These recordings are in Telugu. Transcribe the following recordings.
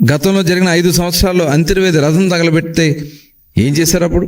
గతంలో జరిగిన ఐదు సంవత్సరాల్లో అంతర్వేది రథం తగలబెడితే ఏం చేశారు అప్పుడు?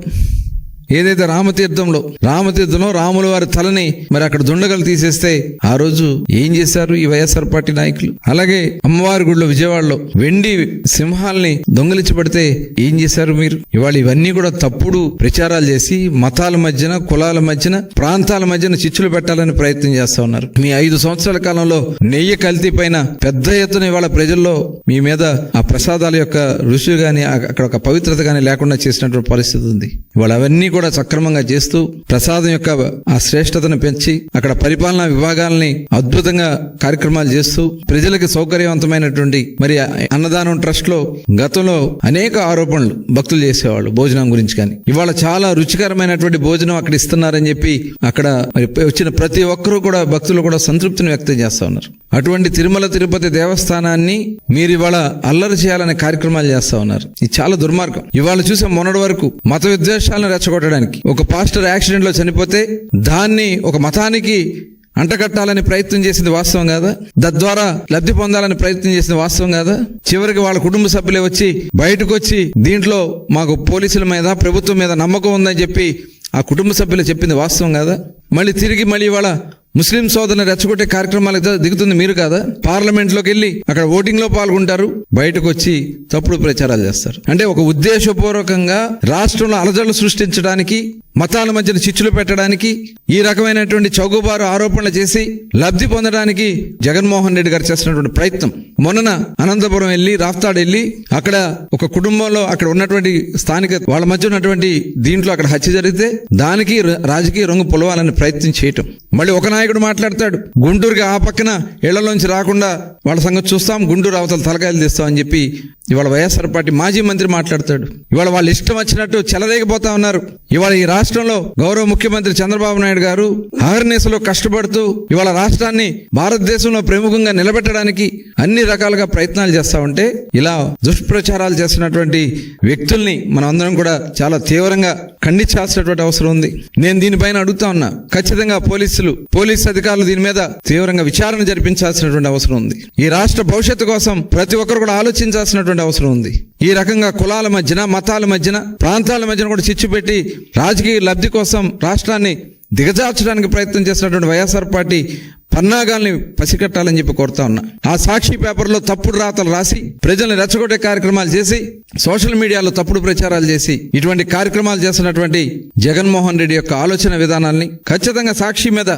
ఏదైతే రామతీర్థంలో రామతీర్థంలో రాముల వారి తలని మరి అక్కడ దుండగలు తీసేస్తే ఆ రోజు ఏం చేశారు ఈ వైఎస్ఆర్ పార్టీ నాయకులు? అలాగే అమ్మవారి గుడిలో విజయవాడలో వెండి సింహాల్ని దొంగిలించబడితే ఏం చేశారు మీరు? ఇవాళ ఇవన్నీ కూడా తప్పుడు ప్రచారాలు చేసి మతాల మధ్యన కులాల మధ్యన ప్రాంతాల మధ్యన చిచ్చులు పెట్టాలని ప్రయత్నం చేస్తా ఉన్నారు. మీ ఐదు సంవత్సరాల కాలంలో నెయ్యి కల్తీ పైన పెద్ద ఎత్తున ఇవాళ ప్రజల్లో మీ మీద ఆ ప్రసాదాల యొక్క రుచి గాని అక్కడ ఒక పవిత్రత గాని లేకుండా చేసినటువంటి పరిస్థితి ఉంది. ఇవాళ అవన్నీ కూడా సక్రమంగా చేస్తూ ప్రసాదం యొక్క ఆ శ్రేష్టతను పెంచి అక్కడ పరిపాలనా విభాగాల్ని అద్భుతంగా కార్యక్రమాలు చేస్తూ ప్రజలకు సౌకర్యవంతమైనటువంటి మరి అన్నదానం ట్రస్ట్లో గతంలో అనేక ఆరోపణలు భక్తులు చేసేవాళ్ళు భోజనం గురించి కానీ. ఇవాళ చాలా రుచికరమైనటువంటి భోజనం అక్కడ ఇస్తున్నారని చెప్పి అక్కడ వచ్చిన ప్రతి ఒక్కరూ కూడా భక్తులు కూడా సంతృప్తిని వ్యక్తం చేస్తా ఉన్నారు. అటువంటి తిరుమల తిరుపతి దేవస్థానాన్ని మీరు ఇవాళ అల్లరి చేయాలనే కార్యక్రమాలు చేస్తా ఉన్నారు. ఇది చాలా దుర్మార్గం. ఇవాళ చూసే మొన్నటి వరకు మత విద్వేషాలను రెచ్చగొట్టడానికి ఒక పాస్టర్ యాక్సిడెంట్లో చనిపోతే దాన్ని ఒక మతానికి అంటకట్టాలని ప్రయత్నం చేసింది వాస్తవం కాదా? తద్వారా లబ్ధి పొందాలని ప్రయత్నం చేసింది వాస్తవం కాదా? చివరికి వాళ్ళ కుటుంబ సభ్యులే వచ్చి బయటకు వచ్చి దీంట్లో మాకు పోలీసుల మీద ప్రభుత్వం మీద నమ్మకం ఉందని చెప్పి ఆ కుటుంబ సభ్యులు చెప్పింది వాస్తవం కాదా? మళ్ళీ తిరిగి మళ్ళీ వాళ్ళ ముస్లిం సోదరుని రెచ్చగొట్టే కార్యక్రమాలకు దిగుతుంది మీరు కాదా? పార్లమెంట్లోకి వెళ్ళి అక్కడ ఓటింగ్లో పాల్గొంటారు బయటకు వచ్చి తప్పుడు ప్రచారాలు చేస్తారు. అంటే ఒక ఉద్దేశపూర్వకంగా రాష్ట్రంలో అలజడులు సృష్టించడానికి మతాల మధ్యన చిచ్చులు పెట్టడానికి ఈ రకమైనటువంటి చౌకబారు ఆరోపణలు చేసి లబ్ధి పొందడానికి జగన్మోహన్ రెడ్డి గారు చేస్తున్నటువంటి ప్రయత్నం. మొన్న అనంతపురం వెళ్ళి రాఫ్తాడు వెళ్ళి అక్కడ ఒక కుటుంబంలో అక్కడ ఉన్నటువంటి స్థానిక వాళ్ళ మధ్య ఉన్నటువంటి దీంట్లో అక్కడ హత్య జరిగితే దానికి రాజకీయ రంగు పొలవాలని ప్రయత్నం చేయటం. మళ్ళీ ఒక నాయకుడు మాట్లాడతాడు. గుంటూరుకి ఆ పక్కన ఇళ్ళలోంచి రాకుండా వాళ్ళ సంగతి చూస్తాం గుంటూరు అవతల తలకాయలు తీస్తాం అని చెప్పి ఇవాళ వైఎస్ఆర్ పార్టీ మాజీ మంత్రి మాట్లాడతాడు. ఇవాళ వాళ్ళు ఇష్టం వచ్చినట్టు చెలరేగిపోతా ఉన్నారు. ఇవాళ ఈ రాష్ట్రంలో గౌరవ ముఖ్యమంత్రి చంద్రబాబు నాయుడు గారు అహర్నిశలో కష్టపడుతూ ఇవాళ రాష్ట్రాన్ని భారతదేశంలో ప్రముఖంగా నిలబెట్టడానికి అన్ని రకాలుగా ప్రయత్నాలు చేస్తా ఉంటే ఇలా దుష్ప్రచారాలు చేస్తున్నటువంటి వ్యక్తుల్ని మనం అందరం కూడా చాలా తీవ్రంగా ఖండించాల్సినటువంటి అవసరం ఉంది. నేను దీనిపైన అడుగుతా ఉన్నా ఖచ్చితంగా పోలీసులు పోలీస్ అధికారులు దీని మీద తీవ్రంగా విచారణ జరిపించాల్సినటువంటి అవసరం ఉంది. ఈ రాష్ట్ర భవిష్యత్తు కోసం ప్రతి ఒక్కరు కూడా ఆలోచించాల్సినటువంటి అవసరం ఉంది. ఈ రకంగా కులాల మధ్యన మతాల మధ్యన ప్రాంతాల మధ్యన కూడా చిచ్చు పెట్టి రాజకీయ లబ్ధి కోసం రాష్ట్రాన్ని దిగజార్చడానికి ప్రయత్నం చేసినటువంటి వైఎస్ఆర్ పార్టీ పన్నాగాల్ని పసికట్టాలని చెప్పి కోరుతా ఉన్నా. ఆ సాక్షి పేపర్లో తప్పుడు రాతలు రాసి ప్రజల్ని రెచ్చగొట్టే కార్యక్రమాలు చేసి సోషల్ మీడియాలో తప్పుడు ప్రచారాలు చేసి ఇటువంటి కార్యక్రమాలు చేస్తున్నటువంటి జగన్మోహన్ రెడ్డి యొక్క ఆలోచన విధానాల్ని ఖచ్చితంగా సాక్షి మీద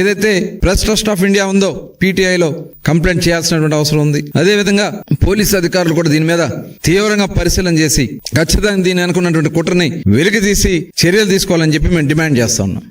ఏదైతే ప్రెస్ ట్రస్ట్ ఆఫ్ ఇండియా ఉందో పీటీఐలో కంప్లైంట్ చేయాల్సినటువంటి అవసరం ఉంది. అదేవిధంగా పోలీస్ అధికారులు కూడా దీని మీద తీవ్రంగా పరిశీలన చేసి ఖచ్చితంగా దీని అనుకున్నటువంటి కుట్రని వెలికి తీసి చర్యలు తీసుకోవాలని చెప్పి మేము డిమాండ్ చేస్తా ఉన్నాం.